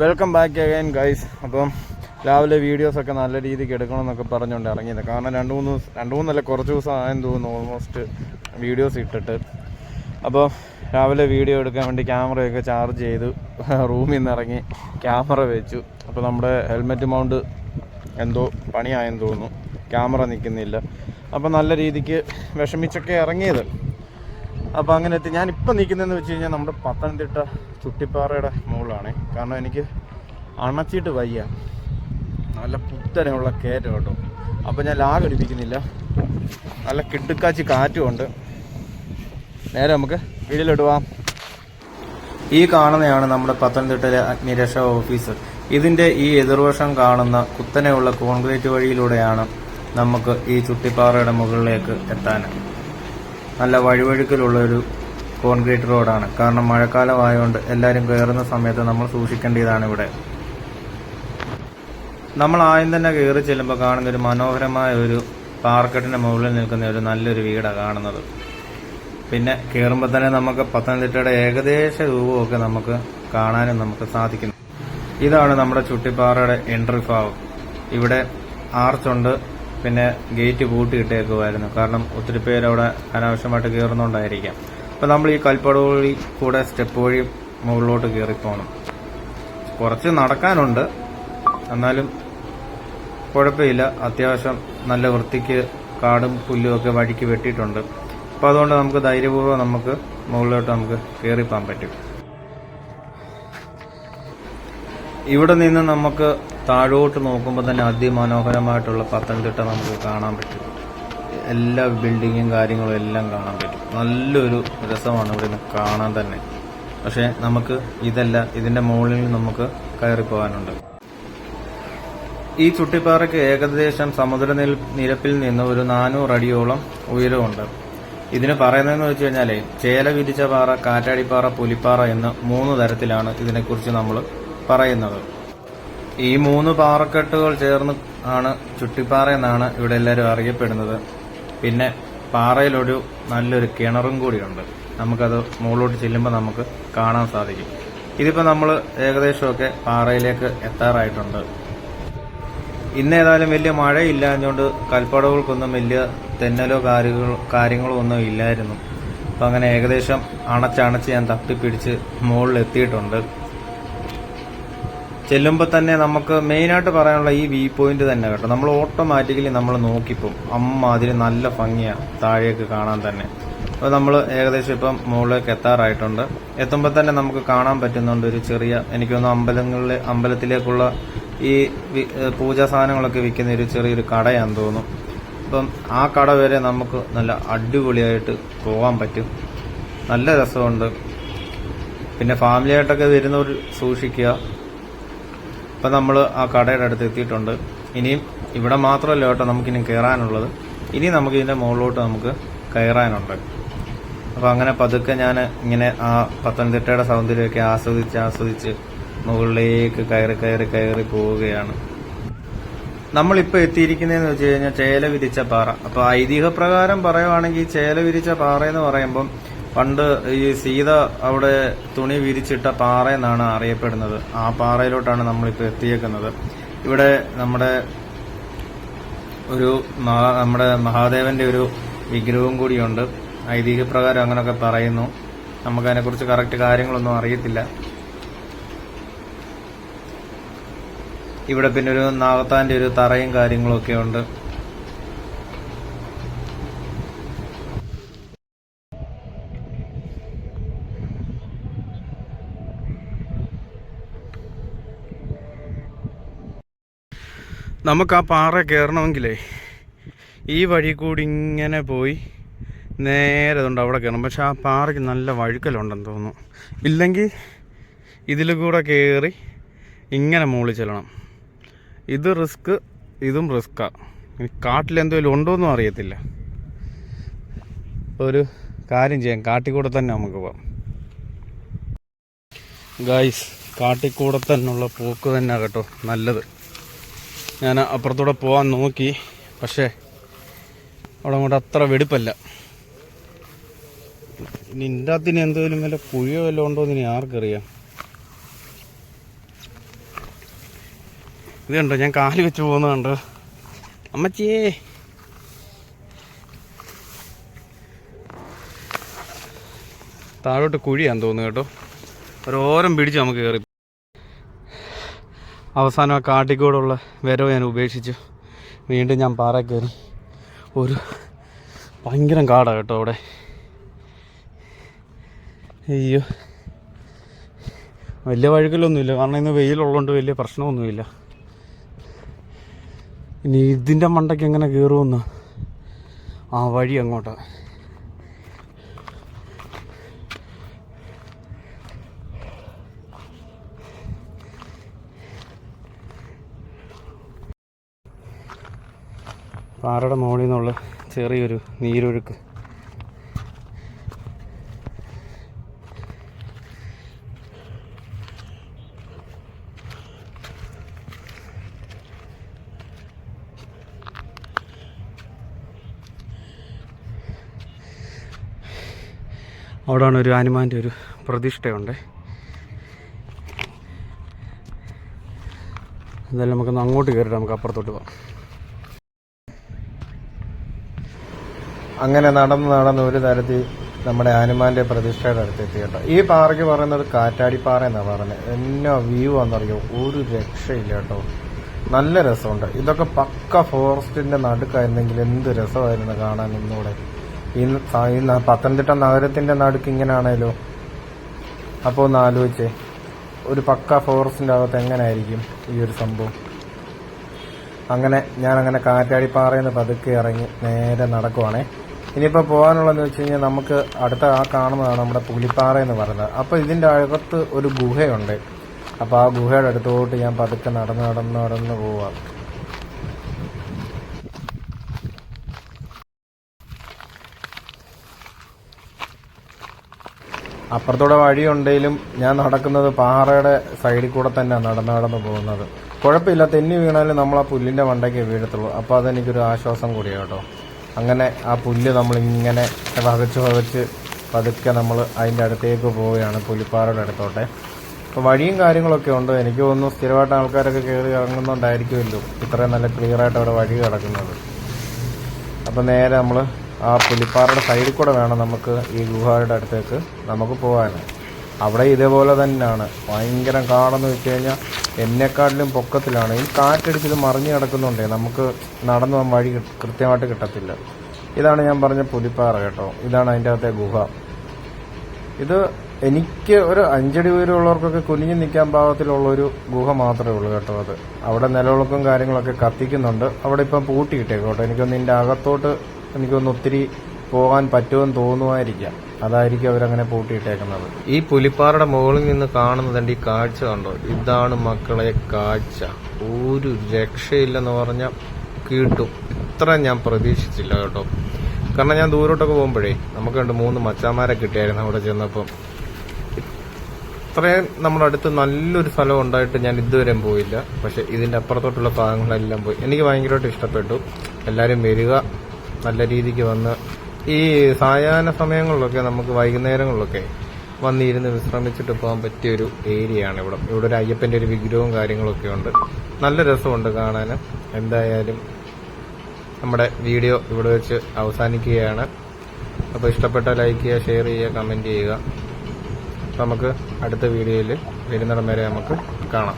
Welcome back again guys അപ്പം രാവിലെ വീഡിയോസൊക്കെ നല്ല രീതിക്ക് എടുക്കണമെന്നൊക്കെ പറഞ്ഞുകൊണ്ട് ഇറങ്ങിയത്. കാരണം രണ്ട് മൂന്ന് ദിവസം രണ്ട് മൂന്നല്ല കുറച്ച് ദിവസം ആയെന്ന് തോന്നുന്നു. ഓൾമോസ്റ്റ് വീഡിയോസ് ഇട്ടിട്ട്. അപ്പോൾ രാവിലെ വീഡിയോ എടുക്കാൻ വേണ്ടി ക്യാമറയൊക്കെ ചാർജ് ചെയ്തു. റൂമിൽ നിന്ന് ഇറങ്ങി ക്യാമറ വെച്ചു. അപ്പോൾ നമ്മുടെ ഹെൽമെറ്റ് മൗണ്ട് എന്തോ പണിയായെന്ന് തോന്നുന്നു. ക്യാമറ നിൽക്കുന്നില്ല. അപ്പോൾ നല്ല രീതിക്ക് വിഷമിച്ചൊക്കെ ഇറങ്ങിയത്. അപ്പോൾ അങ്ങനെ എത്തി. ഞാനിപ്പോൾ നിൽക്കുന്നതെന്ന് വെച്ച് കഴിഞ്ഞാൽ നമ്മുടെ പത്തനംതിട്ട ചുട്ടിപ്പാറയുടെ മുകളിലാണ്. കാരണം എനിക്ക് അണച്ചിട്ട് വയ്യ. നല്ല പുത്തനെയുള്ള കയറ്റം കേട്ടോ. അപ്പോൾ ഞാൻ ലാഗ് അടിപ്പിക്കുന്നില്ല. നല്ല കിടുക്കാച്ചി കാറ്റുമുണ്ട് നേരെ നമുക്ക് വീട്ടിലിടുവാം ഈ കാണുന്നതാണ് നമ്മുടെ പത്തനംതിട്ടയിലെ അഗ്നിരക്ഷാ ഓഫീസ്. ഇതിന്റെ ഈ എതിർവശം കാണുന്ന കുത്തനെയുള്ള കോൺക്രീറ്റ് വഴിയിലൂടെയാണ് നമുക്ക് ഈ ചുട്ടിപ്പാറയുടെ മുകളിലേക്ക് എത്താൻ. നല്ല വഴുവഴുക്കലുള്ള ഒരു കോൺക്രീറ്റ് റോഡാണ്. കാരണം മഴക്കാലമായതുകൊണ്ട് എല്ലാവരും കയറുന്ന സമയത്ത് നമ്മൾ സൂക്ഷിക്കേണ്ടതാണ് ഇവിടെ. നമ്മൾ ആദ്യം തന്നെ കയറി ചെല്ലുമ്പോൾ കാണുന്ന ഒരു മനോഹരമായ ഒരു പാർക്കറ്റിന്റെ മുകളിൽ നിൽക്കുന്ന ഒരു നല്ലൊരു വീടാണ് കാണുന്നത്. പിന്നെ കയറുമ്പോൾ തന്നെ നമുക്ക് പത്തനംതിട്ടയുടെ ഏകദേശ രൂപമൊക്കെ നമുക്ക് കാണാനും നമുക്ക് സാധിക്കുന്നു. ഇതാണ് നമ്മുടെ ചുട്ടിപ്പാറയുടെ എൻട്രി ഭാഗം. ഇവിടെ ആർച്ചുണ്ട് പിന്നെ ഗേറ്റ് പൂട്ടിയിട്ടേക്കുമായിരുന്നു. കാരണം ഒത്തിരി പേരവിടെ അനാവശ്യമായിട്ട് കയറുന്നുണ്ടായിരിക്കാം അപ്പോൾ നമ്മൾ ഈ കൽപ്പട വഴി കൂടെ സ്റ്റെപ്പ് വഴി മുകളിലോട്ട് കയറിപ്പോകണം കുറച്ച് നടക്കാനുണ്ട്. എന്നാലും കുഴപ്പമില്ല. അത്യാവശ്യം നല്ല വൃത്തിക്ക് കാടും പുല്ലും ഒക്കെ വഴിക്ക് വെട്ടിയിട്ടുണ്ട്. അപ്പോൾ അതുകൊണ്ട് നമുക്ക് ധൈര്യപൂർവം നമുക്ക് മുകളിലോട്ട് നമുക്ക് കയറിപ്പോകാൻ പറ്റും. ഇവിടെ നിന്ന് നമുക്ക് താഴോട്ട് നോക്കുമ്പോൾ തന്നെ അതിമനോഹരമായിട്ടുള്ള പത്തനംതിട്ട നമുക്ക് കാണാൻ പറ്റും. എല്ലാ ബിൽഡിങ്ങും കാര്യങ്ങളും എല്ലാം കാണാൻ പറ്റും. നല്ലൊരു രസമാണ് ഇവിടെ നിന്ന് കാണാൻ തന്നെ. പക്ഷേ നമുക്ക് ഇതല്ല ഇതിന്റെ മുകളിൽ നമുക്ക് കയറി പോകാനുണ്ട്. ഈ ചുട്ടിപ്പാറയ്ക്ക് ഏകദേശം സമുദ്ര നിരപ്പിൽ നിന്ന് ഒരു നാനൂറ് അടിയോളം ഉയരമുണ്ട്. ഇതിന് പറയുന്നതെന്ന് വെച്ച് കഴിഞ്ഞാലേ ചേല വിരിച്ച പാറ കാറ്റാടിപ്പാറ പുലിപ്പാറ എന്ന് മൂന്ന് തരത്തിലാണ് ഇതിനെക്കുറിച്ച് നമ്മൾ പറയുന്നത്. ഈ മൂന്ന് പാറക്കെട്ടുകൾ ചേർന്ന് ആണ് ചുട്ടിപ്പാറ എന്നാണ് ഇവിടെ എല്ലാവരും അറിയപ്പെടുന്നത്. പിന്നെ പാറയിലൊരു നല്ലൊരു കിണറും കൂടിയുണ്ട്. നമുക്കത് മുകളിലോട്ട് ചെല്ലുമ്പോൾ നമുക്ക് കാണാൻ സാധിക്കും. ഇതിപ്പോൾ നമ്മൾ ഏകദേശമൊക്കെ പാറയിലേക്ക് എത്താറായിട്ടുണ്ട്. ഇന്ന് ഏതായാലും വലിയ മഴയില്ല എന്നുകൊണ്ട് കൽപ്പടവുകൾക്കൊന്നും വലിയ തെന്നലോ കാര്യങ്ങളോ കാര്യങ്ങളോ ഒന്നും ഇല്ലായിരുന്നു. അപ്പം അങ്ങനെ ഏകദേശം അണച്ചണച്ച് ഞാൻ തപ്പിപ്പിടിച്ച് മുകളിൽ എത്തിയിട്ടുണ്ട് ചെല്ലുമ്പോൾ തന്നെ നമുക്ക് മെയിനായിട്ട് പറയാനുള്ള ഈ വ്യൂ പോയിന്റ് തന്നെ കേട്ടോ. നമ്മൾ ഓട്ടോമാറ്റിക്കലി നമ്മൾ നോക്കിപ്പോവും അമ്മ അതിന് നല്ല ഭംഗിയാണ് താഴേക്ക് കാണാൻ തന്നെ. അപ്പോൾ നമ്മൾ ഏകദേശം ഇപ്പം മുകളിലേക്ക് എത്താറായിട്ടുണ്ട്. എത്തുമ്പോൾ തന്നെ നമുക്ക് കാണാൻ പറ്റുന്നുണ്ട് ഒരു ചെറിയ എനിക്ക് തോന്നുന്നു അമ്പലങ്ങളിലെ അമ്പലത്തിലേക്കുള്ള ഈ പൂജാ സാധനങ്ങളൊക്കെ വിൽക്കുന്ന ഒരു ചെറിയൊരു കടയാണെന്ന് തോന്നുന്നു. അപ്പം ആ കട വരെ നമുക്ക് നല്ല അടിപൊളിയായിട്ട് പോകാൻ പറ്റും. നല്ല രസമുണ്ട്. പിന്നെ ഫാമിലിയായിട്ടൊക്കെ വരുന്നവർ സൂക്ഷിക്കുക. ഇപ്പം നമ്മൾ ആ കടയുടെ അടുത്ത് എത്തിയിട്ടുണ്ട്. ഇനിയും ഇവിടെ മാത്രമല്ല കേട്ടോ നമുക്കിനി കയറാനുള്ളത് ഇനി നമുക്ക് ഇതിന്റെ മുകളിലോട്ട് നമുക്ക് കയറാനുണ്ട്. അപ്പോൾ അങ്ങനെ പതുക്കെ ഞാൻ ഇങ്ങനെ ആ പത്തനംതിട്ടയുടെ സൗന്ദര്യമൊക്കെ ആസ്വദിച്ച് ആസ്വദിച്ച് മുകളിലേക്ക് കയറി കയറി കയറി പോവുകയാണ്. നമ്മളിപ്പോൾ എത്തിയിരിക്കുന്നതെന്ന് വെച്ച് കഴിഞ്ഞാൽ ചേല വിരിച്ച പാറ. അപ്പോൾ ഐതിഹ്യപ്രകാരം പറയുവാണെങ്കിൽ ചേല വിരിച്ച പാറ എന്ന് പറയുമ്പം പണ്ട് ഈ സീത അവിടെ തുണി വിരിച്ചിട്ട പാറ എന്നാണ് അറിയപ്പെടുന്നത്. ആ പാറയിലോട്ടാണ് നമ്മളിപ്പോൾ എത്തിയേക്കുന്നത്. ഇവിടെ നമ്മുടെ ഒരു നമ്മുടെ മഹാദേവന്റെ ഒരു വിഗ്രഹവും കൂടിയുണ്ട്. ഐതിഹ്യപ്രകാരം അങ്ങനെയൊക്കെ പറയുന്നു. നമുക്കതിനെക്കുറിച്ച് കറക്റ്റ് കാര്യങ്ങളൊന്നും അറിയത്തില്ല. ഇവിടെ പിന്നെ ഒരു നാഗത്താന്റെ ഒരു തറയും കാര്യങ്ങളൊക്കെ ഉണ്ട്. നമുക്ക് ആ പാറ കയറണമെങ്കിലേ ഈ വഴി കൂടി ഇങ്ങനെ പോയി നേരെ ഉണ്ട് അവിടെ കയറണം പക്ഷെ ആ പാറയ്ക്ക് നല്ല വഴുക്കലുണ്ടെന്ന് തോന്നുന്നു. ഇല്ലെങ്കിൽ ഇതിൽ കൂടെ കയറി ഇങ്ങനെ മുകളിൽ ചെല്ലണം. ഇത് റിസ്ക് ഇതും റിസ്ക്കാണ് ഇനി കാട്ടിലെന്തെങ്കിലും ഉണ്ടോയെന്നും അറിയത്തില്ല. ഒരു കാര്യം ചെയ്യാം. കാട്ടിക്കൂടെ തന്നെ നമുക്ക് പോവാം. ഗായ്സ് കാട്ടിക്കൂടെ തന്നെയുള്ള പോക്ക് തന്നെ കേട്ടോ നല്ലത്. ഞാൻ അപ്പുറത്തൂടെ പോകാൻ നോക്കി. പക്ഷേ അവിടെ അങ്ങോട്ട് അത്ര വെടിപ്പല്ല. നിന്റെ അകത്തിന് എന്തെങ്കിലും വല്ല കുഴിയോ വല്ലതും ഉണ്ടോ എന്ന് ഇനി ആർക്കറിയാം. ഇത് കണ്ടോ ഞാൻ കാലി വെച്ച് പോകുന്നുണ്ട് അമ്മച്ചിയേ താഴോട്ട് കുഴിയാന്ന് തോന്നുന്നു കേട്ടോ. ഒരോരം പിടിച്ച് നമുക്ക് കയറി അവസാനം ആ കാട്ടിക്കൂടുള്ള വരവ് ഞാൻ ഉപേക്ഷിച്ചു. വീണ്ടും ഞാൻ പാറ കയറി. ഒരു ഭയങ്കരം കാടാണ് കേട്ടോ അവിടെ. അയ്യോ. വലിയ വഴുക്കലൊന്നുമില്ല. കാരണം ഇന്ന് വെയിലുള്ളതുകൊണ്ട് വലിയ പ്രശ്നമൊന്നുമില്ല. ഇനി ഇതിന്റെ മണ്ടയ്ക്ക് എങ്ങനെ കയറുമെന്ന് ആ വഴി അങ്ങോട്ടാണ് പാറയുടെ മുകളിൽ നിന്നുള്ള ചെറിയൊരു നീരൊഴുക്ക്. അവിടെയാണ് ഒരു ഹനുമാന്റെ ഒരു പ്രതിഷ്ഠയുണ്ട്. എന്തായാലും നമുക്കൊന്ന് അങ്ങോട്ട് കയറിയിട്ട് നമുക്ക് അപ്പുറത്തോട്ട് പോകാം. അങ്ങനെ നടന്ന് നടന്ന് ഒരു തരത്തിൽ നമ്മുടെ ഹനുമാന്റെ പ്രതിഷ്ഠയുടെ അടുത്തെത്തി കേട്ടോ. ഈ പാറയ്ക്ക് പറയുന്നത് കാറ്റാടിപ്പാറ എന്നാ പറയുന്നത് എന്നോ വ്യൂ ആണെന്നറിയോ? ഒരു രക്ഷയില്ല കേട്ടോ. നല്ല രസമുണ്ട്. ഇതൊക്കെ പക്ക ഫോറസ്റ്റിന്റെ നടുക്കായിരുന്നെങ്കിൽ എന്ത് രസമായിരുന്നു കാണാൻ സ- ഈ പത്തനംതിട്ട നഗരത്തിന്റെ നടുക്ക് ഇങ്ങനാണേലോ? അപ്പോ ഒന്ന് ആലോചിച്ചേ. ഒരു പക്ക ഫോറസ്റ്റിന്റെ അകത്ത് എങ്ങനെയായിരിക്കും ഈ ഒരു സംഭവം? അങ്ങനെ ഞാൻ അങ്ങനെ കാറ്റാടിപ്പാറയിൽ നിന്ന് പതുക്കെ ഇറങ്ങി നേരെ നടക്കുവാണേ. ഇനിയിപ്പോൾ പോകാനുള്ളതെന്ന് വെച്ച് കഴിഞ്ഞാൽ നമുക്ക് അടുത്ത ആ കാണുന്നതാണ് നമ്മുടെ പുലിപ്പാറ എന്ന് പറയുന്നത്. അപ്പോൾ ഇതിന്റെ അകത്ത് ഒരു ഗുഹയുണ്ട്. അപ്പോൾ ആ ഗുഹയുടെ അടുത്തോട്ട് ഞാൻ പതുക്കെ നടന്ന് നടന്ന് നടന്ന് പോവാം. അപ്പുറത്തൂടെ വഴിയുണ്ടെങ്കിലും ഞാൻ നടക്കുന്നത് പാറയുടെ സൈഡിൽ കൂടെ തന്നെയാണ് നടന്ന് നടന്ന് പോകുന്നത്. കുഴപ്പമില്ല തെന്നി വീണാലും നമ്മൾ ആ പുല്ലിന്റെ മണ്ടയ്ക്ക് വീഴത്തുള്ളൂ. അപ്പോൾ അതെനിക്കൊരു ആശ്വാസം കൂടിയാട്ടോ അങ്ങനെ ആ പുല്ല് നമ്മളിങ്ങനെ വകച്ച് വകച്ച് പതുക്കെ നമ്മൾ അതിന്റെ അടുത്തേക്ക് പോവുകയാണ് പുലിപ്പാറയുടെ അടുത്തോട്ടെ. അപ്പോൾ വഴിയും കാര്യങ്ങളൊക്കെ ഉണ്ട്. എനിക്ക് തോന്നുന്നു സ്ഥിരമായിട്ട് ആൾക്കാരൊക്കെ കയറി ഇറങ്ങുന്നുണ്ടായിരിക്കുമല്ലോ. ഇത്രയും നല്ല ക്ലിയർ ആയിട്ട് അവിടെ വഴി കിടക്കുന്നത്. അപ്പോൾ നേരെ നമ്മൾ ആ പുലിപ്പാറയുടെ സൈഡിൽ കൂടെ വേണം നമുക്ക് ഈ ഗുഹയുടെ അടുത്തേക്ക് നമുക്ക് പോകാൻ അവിടെ ഇതേപോലെ തന്നെയാണ്. ഭയങ്കര കാടെന്ന് വെച്ച് കഴിഞ്ഞാൽ എന്നെക്കാട്ടിലും പൊക്കത്തിലാണ്. ഈ കാറ്റടിച്ചത് മറിഞ്ഞു കിടക്കുന്നുണ്ടേ. നമുക്ക് നടന്നു പോകാൻ വഴി കൃത്യമായിട്ട് കിട്ടത്തില്ല. ഇതാണ് ഞാൻ പറഞ്ഞ പുലിപ്പാറ കേട്ടോ. ഇതാണ് അതിന്റെ അകത്തെ ഗുഹ. ഇത് എനിക്ക് ഒരു അഞ്ചടി ഉയരമുള്ളവർക്കൊക്കെ കുനിഞ്ഞു നിൽക്കാൻ പാകത്തിലുള്ള ഒരു ഗുഹ മാത്രമേ ഉള്ളൂ കേട്ടോ അത്. അവിടെ നിലവിളക്കും കാര്യങ്ങളൊക്കെ കത്തിക്കുന്നുണ്ട്. അവിടെ ഇപ്പം പൂട്ടിയിട്ടേക്കും കേട്ടോ. എനിക്കൊന്ന് ഇതിന്റെ അകത്തോട്ട് എനിക്കൊന്ന് ഒത്തിരി പോകാൻ പറ്റുമെന്ന് തോന്നുമായിരിക്കാം. അതായിരിക്കും അവരങ്ങനെ പൂട്ടിയിട്ടേക്കുന്നത്. ഈ പുലിപ്പാറയുടെ മുകളിൽ നിന്ന് കാണുന്നതുണ്ട് ഈ കാഴ്ച കണ്ടോ? ഇതാണ് മക്കളെ കാഴ്ച. ഒരു രക്ഷയില്ലെന്ന് പറഞ്ഞാൽ കിട്ടും. ഇത്ര ഞാൻ പ്രതീക്ഷിച്ചില്ല കേട്ടോ. കാരണം ഞാൻ ദൂരോട്ടൊക്കെ പോകുമ്പോഴേ നമുക്ക് രണ്ട് മൂന്ന് മച്ചാമാരെ കിട്ടിയായിരുന്നു അവിടെ ചെന്നപ്പം. ഇത്രയും നമ്മുടെ അടുത്ത് നല്ലൊരു സ്ഥലം ഉണ്ടായിട്ട് ഞാൻ ഇതുവരെ പോയില്ല. പക്ഷെ ഇതിന്റെ അപ്പുറത്തോട്ടുള്ള ഭാഗങ്ങളെല്ലാം പോയി. എനിക്ക് ഭയങ്കരമായിട്ട് ഇഷ്ടപ്പെട്ടു. എല്ലാവരും വരിക. നല്ല രീതിക്ക് വന്ന് ഈ സായാഹ്ന സമയങ്ങളിലൊക്കെ നമുക്ക് വൈകുന്നേരങ്ങളിലൊക്കെ വന്നിരുന്ന് വിശ്രമിച്ചിട്ട് പോകാൻ പറ്റിയ ഒരു ഏരിയയാണ് ഇവിടെ. ഇവിടെ ഒരു അയ്യപ്പന്റെ ഒരു വിഗ്രഹവും കാര്യങ്ങളൊക്കെ ഉണ്ട്. നല്ല രസമുണ്ട് കാണാൻ എന്തായാലും നമ്മുടെ വീഡിയോ ഇവിടെ വെച്ച് അവസാനിക്കുകയാണ്. അപ്പോൾ ഇഷ്ടപ്പെട്ട ലൈക്ക് ചെയ്യുക ഷെയർ ചെയ്യുക കമന്റ് ചെയ്യുക. നമുക്ക് അടുത്ത വീഡിയോയിൽ വരുന്നിടം വരെ നമുക്ക് കാണാം.